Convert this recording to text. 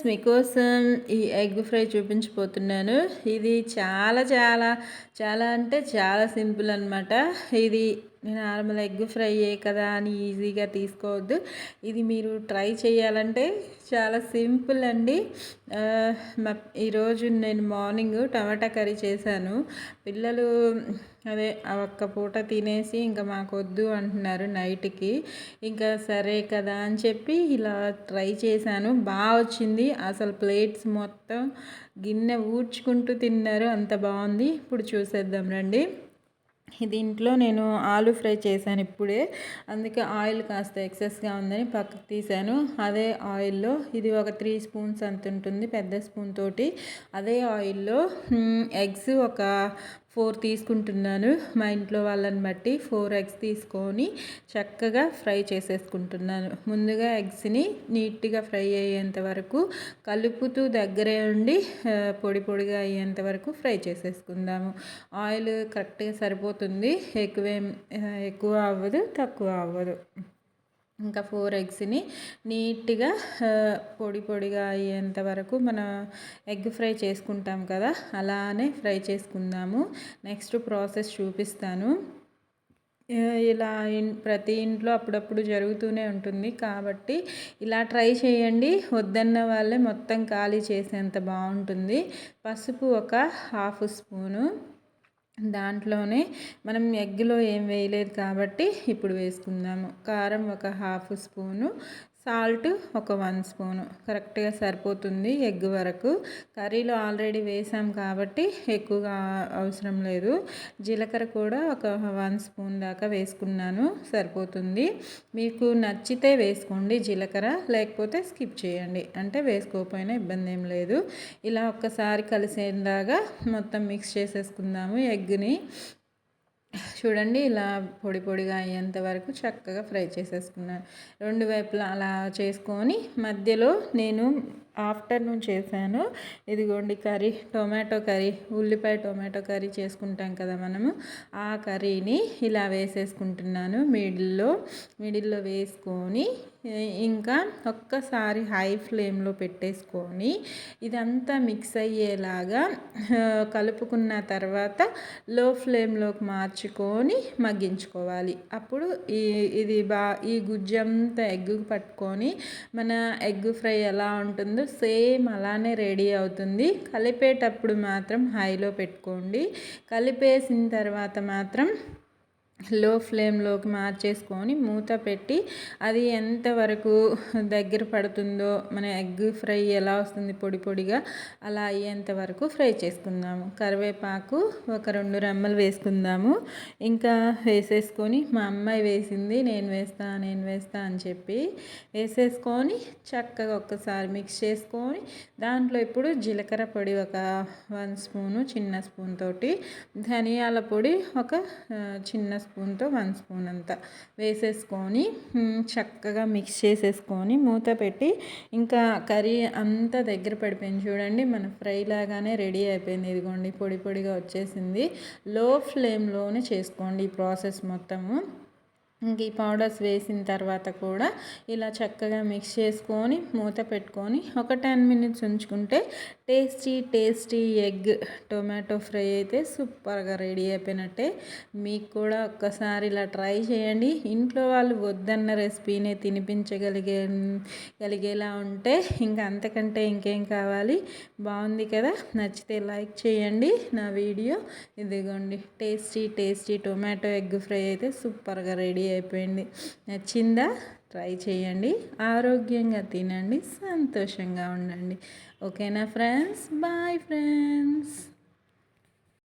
Friends మీకోసం ఈ egg fry చూపించిపోతున్నాను ఇది చాలా చాలా చాలా అంటే చాలా సింపుల్ అనమాట ఇది నార్మల్ ఎగ్ ఫ్రై కదా అని ఈజీగా తీసుకోవద్దు. ఇది మీరు ట్రై చేయాలంటే చాలా సింపుల్ అండి. ఈరోజు నేను మార్నింగ్ టమాటా కర్రీ చేశాను. పిల్లలు అదే ఒక్క పూట తినేసి ఇంకా మాకు వద్దు అంటున్నారు నైట్కి. ఇంకా సరే కదా అని చెప్పి ఇలా ట్రై చేశాను. బాగా వచ్చింది. అసలు ప్లేట్స్ మొత్తం గిన్నె ఊడ్చుకుంటూ తిన్నారు. అంత బాగుంది. ఇప్పుడు చూసేద్దాం రండి. దీంట్లో నేను ఆలు ఫ్రై చేశాను ఇప్పుడే. అందుకే ఆయిల్ కాస్త ఎక్సెస్గా ఉందని పక్కకు తీశాను. అదే ఆయిల్లో ఇది ఒక త్రీ స్పూన్స్ అంత ఉంటుంది పెద్ద స్పూన్ తోటి. అదే ఆయిల్లో ఎగ్స్ ఒక ఫోర్ తీసుకుంటున్నాను. మా ఇంట్లో వాళ్ళని బట్టి ఫోర్ ఎగ్స్ తీసుకొని చక్కగా ఫ్రై చేసేసుకుంటున్నాను. ముందుగా ఎగ్స్ని నీట్గా ఫ్రై అయ్యేంత వరకు కలుపుతూ దగ్గరే ఉండి పొడి పొడిగా అయ్యేంత వరకు ఫ్రై చేసేసుకుందాము. ఆయిల్ కరెక్ట్గా సరిపోతుంది. ఎక్కువేం ఎక్కువ అవ్వదు తక్కువ అవ్వదు. ఇంకా ఫోర్ ఎగ్స్ని నీట్గా పొడి పొడిగా అయ్యేంత వరకు మనం ఎగ్ ఫ్రై చేసుకుంటాం కదా అలానే ఫ్రై చేసుకుందాము. నెక్స్ట్ ప్రాసెస్ చూపిస్తాను. ఇలా ప్రతి ఇంట్లో అప్పుడప్పుడు జరుగుతూనే ఉంటుంది కాబట్టి ఇలా ట్రై చేయండి. వద్దన్న వాళ్ళే మొత్తం ఖాళీ చేసేంత బాగుంటుంది. పసుపు ఒక హాఫ్ స్పూను. దాంట్లోనే మనం ఎగ్లో ఏం వేయలేదు కాబట్టి ఇప్పుడు వేసుకుందాము. కారం ఒక హాఫ్ స్పూను సాల్ట్ ఒక వన్ స్పూను. కరెక్ట్గా సరిపోతుంది ఎగ్ వరకు. కర్రీలో ఆల్రెడీ వేసాం కాబట్టి ఎక్కువగా అవసరం లేదు. జీలకర్ర కూడా ఒక వన్ స్పూన్ దాకా వేసుకున్నాను సరిపోతుంది. మీకు నచ్చితే వేసుకోండి జీలకర్ర లేకపోతే స్కిప్ చేయండి. అంటే వేసుకోకపోయినా ఇబ్బంది ఏం లేదు. ఇలా ఒక్కసారి కలిసేలాగా మొత్తం మిక్స్ చేసేసుకుందాము ఎగ్ని. చూడండి ఇలా పొడి పొడిగా అయ్యేంత వరకు చక్కగా ఫ్రై చేసేసుకున్నాను. రెండు వైపులా అలా చేసుకొని మధ్యలో నేను ఆఫ్టర్నూన్ చేశాను. ఇదిగోండి కర్రీ టొమాటో కర్రీ ఉల్లిపాయ టొమాటో కర్రీ చేసుకుంటాం కదా మనము. ఆ కర్రీని ఇలా వేసేసుకుంటున్నాను మిడిల్లో. మిడిల్లో వేసుకొని ఇంకా ఒక్కసారి హై ఫ్లేమ్లో పెట్టేసుకొని ఇదంతా మిక్స్ అయ్యేలాగా కలుపుకున్న తర్వాత లో ఫ్లేమ్లోకి మార్చుకొని మగ్గించుకోవాలి. అప్పుడు ఈ ఇది బా ఈ గుజ్జంతా ఎగ్గు పట్టుకొని మన ఎగ్ ఫ్రై ఎలా ఉంటుందో సేమ్ అలానే రెడీ అవుతుంది. కలిపేటప్పుడు మాత్రం హైలో పెట్టుకోండి. కలిపేసిన తర్వాత మాత్రం లో ఫ్లేమ్లోకి మార్చేసుకొని మూత పెట్టి అది ఎంతవరకు దగ్గర పడుతుందో మన ఎగ్ ఫ్రై ఎలా వస్తుంది పొడి పొడిగా అలా అయ్యేంత వరకు ఫ్రై చేసుకుందాము. కరివేపాకు ఒక రెండు రెమ్మలు వేసుకుందాము. ఇంకా వేసేసుకొని మా అమ్మాయి వేసింది నేను వేస్తా నేను వేస్తా అని చెప్పి వేసేసుకొని చక్కగా ఒక్కసారి మిక్స్ చేసుకొని దాంట్లో ఇప్పుడు జీలకర్ర పొడి ఒక వన్ స్పూను చిన్న స్పూన్ తోటి ధనియాల పొడి ఒక చిన్న స్పూన్తో వన్ స్పూన్ అంతా వేసేసుకొని చక్కగా మిక్స్ చేసేసుకొని మూత పెట్టి ఇంకా కర్రీ అంతా దగ్గర పడిపోయింది చూడండి. మన ఫ్రై లాగానే రెడీ అయిపోయింది. ఇదిగోండి పొడి పొడిగా వచ్చేసింది. లో ఫ్లేమ్లోనే చేసుకోండి ఈ ప్రాసెస్ మొత్తము. ఇంక ఈ పౌడర్స్ వేసిన తర్వాత కూడా ఇలా చక్కగా మిక్స్ చేసుకొని మూత పెట్టుకొని ఒక టెన్ మినిట్స్ ఉంచుకుంటే tasty tasty egg tomato fry అయితే సూపర్గా రెడీ అయిపోయినట్టే. మీకు కూడా ఒక్కసారి ఇలా ట్రై చేయండి. ఇంట్లో వాళ్ళు వద్దన్న రెసిపీనే తినిపించగలిగే కలిగేలా ఉంటే ఇంకా అంతకంటే ఇంకేం కావాలి? బాగుంది కదా? నచ్చితే లైక్ చేయండి. నా వీడియో. ఇదిగోండి tasty tasty tomato egg fry అయితే సూపర్గా రెడీ అయిపోయింది. నచ్చిందా? ట్రై చేయండి. ఆరోగ్యంగా తినండి. సంతోషంగా ఉండండి. ఓకేనా ఫ్రెండ్స్? Bye friends.